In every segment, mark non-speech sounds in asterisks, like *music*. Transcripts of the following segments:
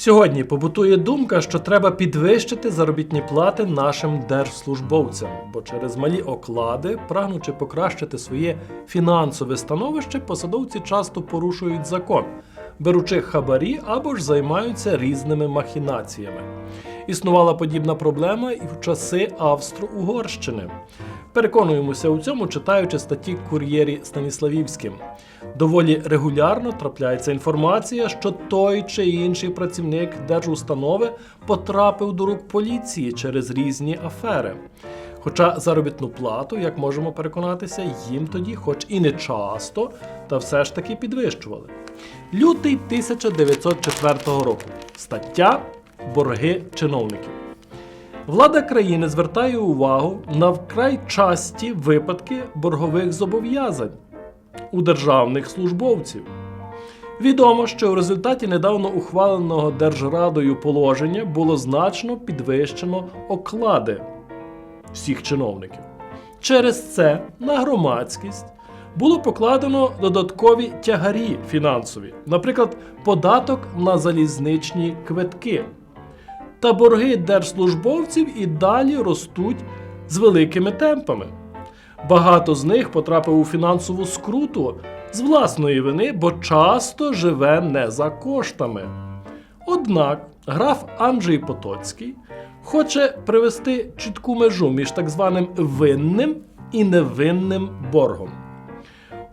Сьогодні побутує думка, що треба підвищити заробітні плати нашим держслужбовцям, бо через малі оклади, прагнучи покращити своє фінансове становище, посадовці часто порушують закон, беручи хабарі або ж займаються різними махінаціями. Існувала подібна проблема і в часи Австро-Угорщини. Переконуємося у цьому, читаючи статті кур'єрі Станіславівським. Доволі регулярно трапляється інформація, що той чи інший працівник держустанови потрапив до рук поліції через різні афери. Хоча заробітну плату, як можемо переконатися, їм тоді, хоч і не часто, та все ж таки підвищували. Лютий 1904 року. Стаття Борги чиновників. Влада країни звертає увагу на вкрай часті випадки боргових зобов'язань у державних службовців. Відомо, що в результаті недавно ухваленого Держрадою положення було значно підвищено оклади всіх чиновників. Через це на громадськість було покладено додаткові тягарі фінансові, наприклад, податок на залізничні квитки. Та борги держслужбовців і далі ростуть з великими темпами. Багато з них потрапив у фінансову скруту з власної вини, бо часто живе не за коштами. Однак граф Анджей Потоцький хоче привести чітку межу між так званим винним і невинним боргом.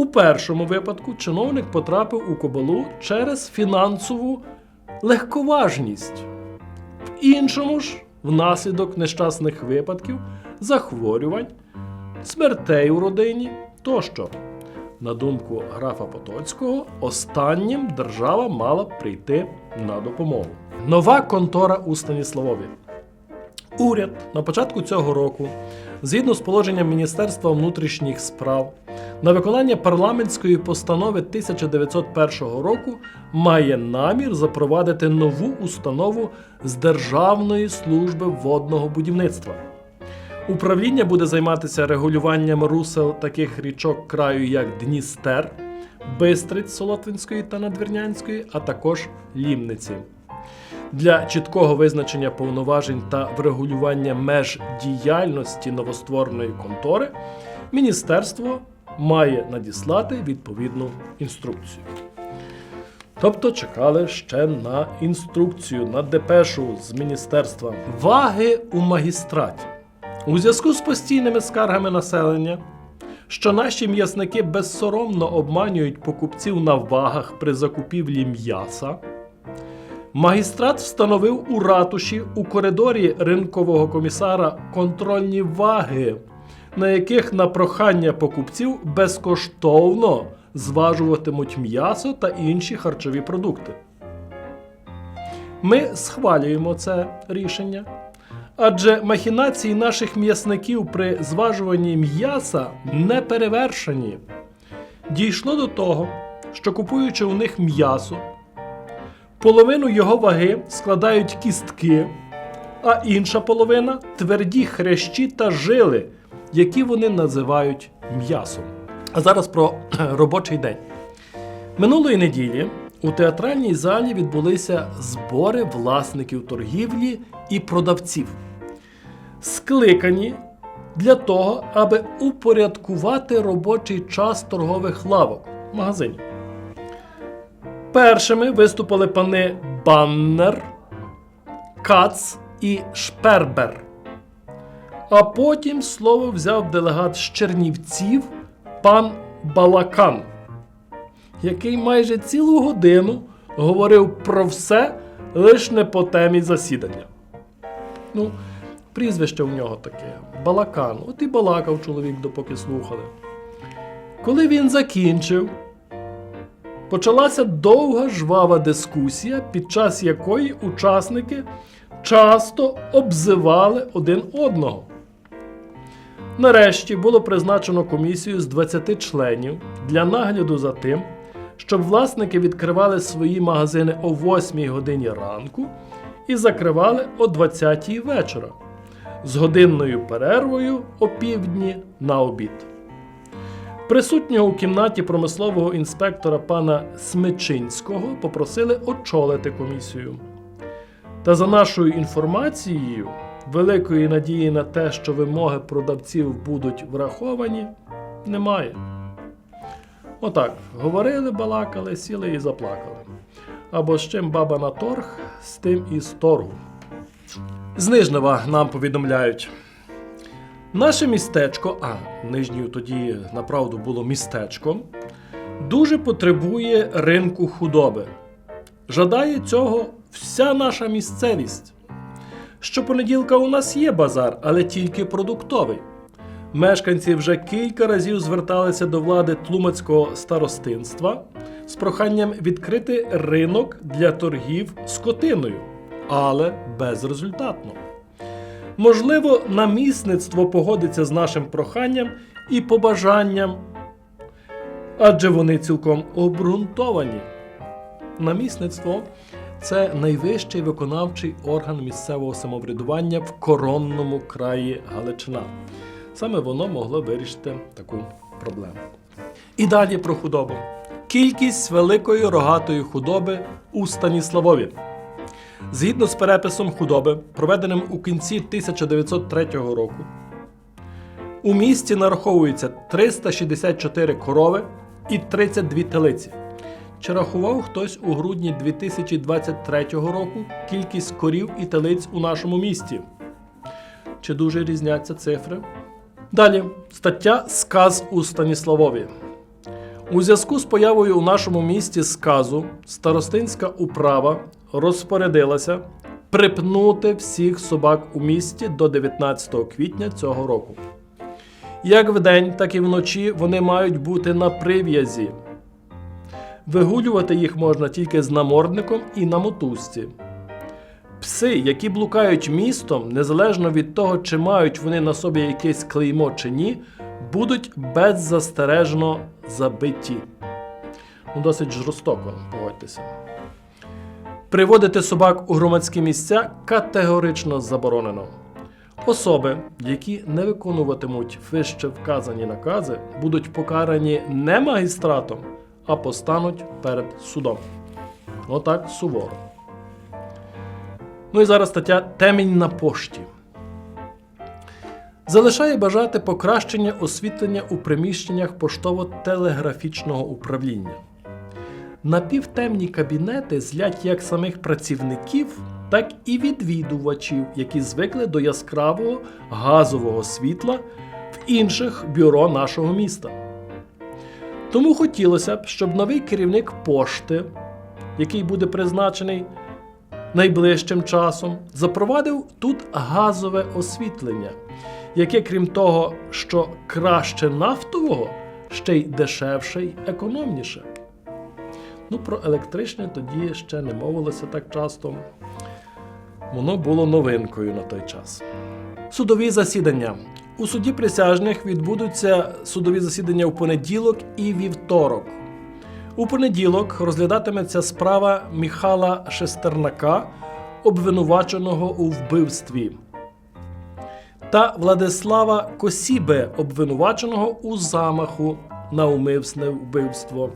У першому випадку чиновник потрапив у кобалу через фінансову легковажність, в іншому ж внаслідок нещасних випадків, захворювань, смертей у родині тощо. На думку графа Потоцького, останнім держава мала б прийти на допомогу. Нова контора у Станіславові. Уряд на початку цього року, згідно з положенням Міністерства внутрішніх справ, на виконання парламентської постанови 1901 року має намір запровадити нову установу з Державної служби водного будівництва. Управління буде займатися регулюванням русел таких річок краю, як Дністер, Бистриць Солотвинської та Надвірнянської, а також Лімниці. Для чіткого визначення повноважень та врегулювання меж діяльності новоствореної контори міністерство має надіслати відповідну інструкцію. Тобто чекали ще на інструкцію, на депешу з міністерства. Ваги у магістраті. У зв'язку з постійними скаргами населення, що наші м'ясники безсоромно обманюють покупців на вагах при закупівлі м'яса, магістрат встановив у ратуші у коридорі ринкового комісара контрольні ваги, на яких на прохання покупців безкоштовно зважуватимуть м'ясо та інші харчові продукти. Ми схвалюємо це рішення. Адже махінації наших м'ясників при зважуванні м'яса не перевершені. Дійшло до того, що купуючи у них м'ясо, половину його ваги складають кістки, а інша половина тверді хрящі та жили, які вони називають м'ясом. А зараз про *clears throat* робочий день. Минулої неділі у театральній залі відбулися збори власників торгівлі і продавців, скликані для того, аби упорядкувати робочий час торгових лавок магазинів. Першими виступили пани Баннер, Кац і Шпербер. А потім слово взяв делегат з Чернівців пан Балакан який майже цілу годину говорив про все, лише не по темі засідання. Ну, прізвище у нього таке Балакан. От і балакав чоловік, допоки слухали. Коли він закінчив, почалася довга жвава дискусія, під час якої учасники часто обзивали один одного. Нарешті було призначено комісію з 20 членів для нагляду за тим, щоб власники відкривали свої магазини о 8 годині ранку і закривали о 20 вечора з годинною перервою о півдні на обід. Присутнього у кімнаті промислового інспектора пана Смичинського попросили очолити комісію. Та за нашою інформацією, великої надії на те, що вимоги продавців будуть враховані, немає. Отак, говорили, балакали, сіли і заплакали. Або з чим баба на торг, з тим і з торгу. З Нижнева нам повідомляють. Наше містечко, а Нижньою тоді направду було містечком, дуже потребує ринку худоби. Жадає цього вся наша місцевість. Щопонеділка у нас є базар, але тільки продуктовий. Мешканці вже кілька разів зверталися до влади тлумацького старостинства з проханням відкрити ринок для торгів скотиною, але безрезультатно. Можливо, намісництво погодиться з нашим проханням і побажанням, адже вони цілком обґрунтовані. Намісництво це найвищий виконавчий орган місцевого самоврядування в коронному краї Галичина. Саме воно могло вирішити таку проблему. І далі про худобу. Кількість великої рогатої худоби у Станіславові. Згідно з переписом худоби, проведеним у кінці 1903 року, у місті нараховується 364 корови і 32 телиці. Чи рахував хтось у грудні 2023 року кількість корів і телиць у нашому місті? Чи дуже різняться цифри? Далі стаття Сказ у Станіславові. У зв'язку з появою у нашому місті сказу старостинська управа розпорядилася припнути всіх собак у місті до 19 квітня цього року. Як вдень, так і вночі вони мають бути на прив'язі. Вигулювати їх можна тільки з намордником і на мотузці. Пси, які блукають містом, незалежно від того, чи мають вони на собі якесь клеймо чи ні, будуть беззастережно забиті. Ну, досить жорстоко, погодьтеся. Приводити собак у громадські місця категорично заборонено. Особи, які не виконуватимуть вище вказані накази, будуть покарані не магістратом, а постануть перед судом. Отак суворо. Ну і зараз стаття Темінь на пошті. Залишає бажати покращення освітлення у приміщеннях поштово-телеграфічного управління. Напівтемні кабінети злять як самих працівників, так і відвідувачів, які звикли до яскравого газового світла в інших бюро нашого міста. Тому хотілося б, щоб новий керівник пошти, який буде призначений найближчим часом, запровадив тут газове освітлення, яке, крім того, що краще нафтового, ще й дешевше й економніше. Ну, про електричне тоді ще не мовилося так часто. Воно було новинкою на той час. Судові засідання. У суді присяжних відбудуться судові засідання у понеділок і вівторок. У понеділок розглядатиметься справа Міхала Шестернака, обвинуваченого у вбивстві, та Владислава Косібе, обвинуваченого у замаху на умисне вбивство.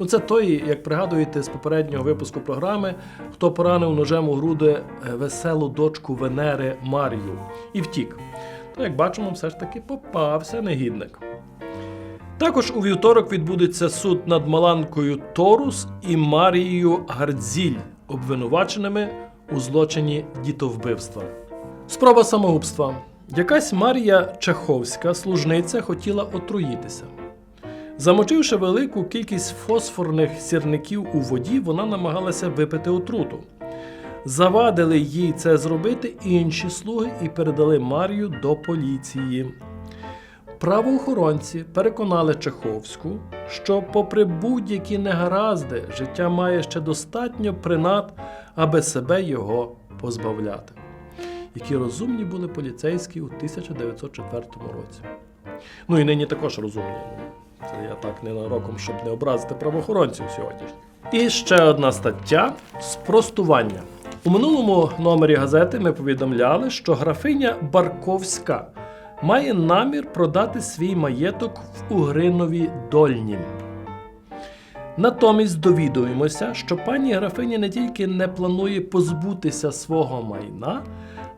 Ну, це той, як пригадуєте з попереднього випуску програми, хто поранив ножем у груди е, веселу дочку Венери Марію і втік. Як бачимо, все ж таки попався негідник. Також у вівторок відбудеться суд над Маланкою Торус і Марією Гардзіль, обвинуваченими у злочині дітовбивства. Спроба самогубства. Якась Марія Чеховська, служниця, хотіла отруїтися. Замочивши велику кількість фосфорних сірників у воді, вона намагалася випити отруту. Завадили їй це зробити інші слуги і передали Марію до поліції. Правоохоронці переконали Чеховську, що, попри будь-які негаразди, життя має ще достатньо принад, аби себе його позбавляти. Які розумні були поліцейські у 1904 році. Ну і нині також розумні. Це я так ненароком, щоб не образити правоохоронців сьогодні. І ще одна стаття спростування. У минулому номері газети ми повідомляли, що графиня Барковська має намір продати свій маєток в Угринові Дольнім. Натомість довідуємося, що пані графиня не тільки не планує позбутися свого майна,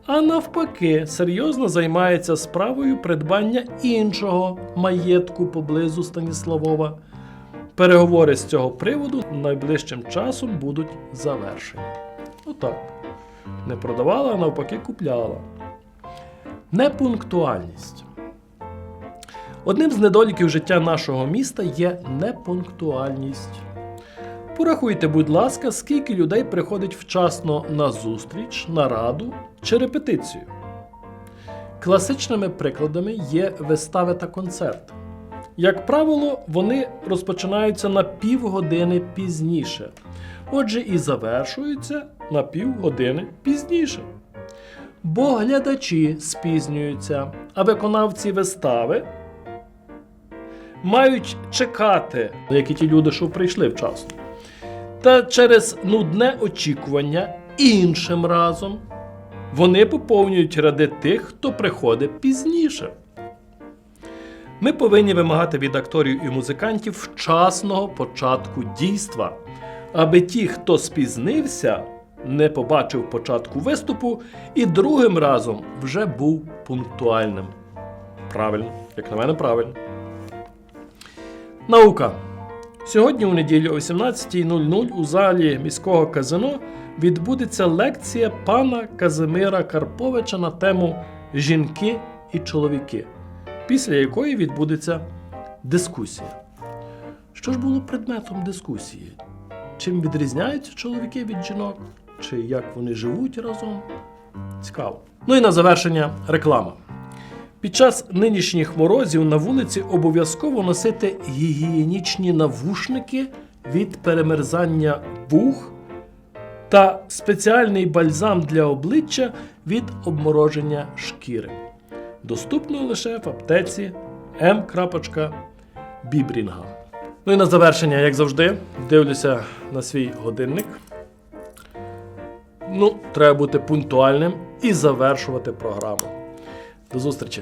а навпаки, серйозно займається справою придбання іншого маєтку поблизу Станіславова. Переговори з цього приводу найближчим часом будуть завершені. Отак. Не продавала, а навпаки, купляла. Непунктуальність. Одним з недоліків життя нашого міста є непунктуальність. Порахуйте, будь ласка, скільки людей приходить вчасно на зустріч, нараду чи репетицію. Класичними прикладами є вистави та концерти. Як правило, вони розпочинаються на півгодини пізніше, отже, і завершуються на півгодини пізніше. Бо глядачі спізнюються, а виконавці вистави мають чекати, як і ті люди, що прийшли вчасно. Та через нудне очікування іншим разом вони поповнюють ряди тих, хто приходить пізніше. Ми повинні вимагати від акторів і музикантів вчасного початку дійства, аби ті, хто спізнився, не побачив початку виступу і другим разом вже був пунктуальним. Правильно, як на мене, правильно. Наука. Сьогодні у неділю о 18.00 у залі міського казино відбудеться лекція пана Казимира Карповича на тему Жінки і чоловіки, після якої відбудеться дискусія. Що ж було предметом дискусії? Чим відрізняються чоловіки від жінок? Чи як вони живуть разом? Цікаво. Ну і на завершення реклама. Під час нинішніх морозів на вулиці обов'язково носити гігієнічні навушники від перемерзання вух та спеціальний бальзам для обличчя від обмороження шкіри. Доступно лише в аптеці М. Бібрінга. Ну і на завершення, як завжди, дивлюся на свій годинник. Ну, треба бути пунктуальним і завершувати програму. До зустрічі!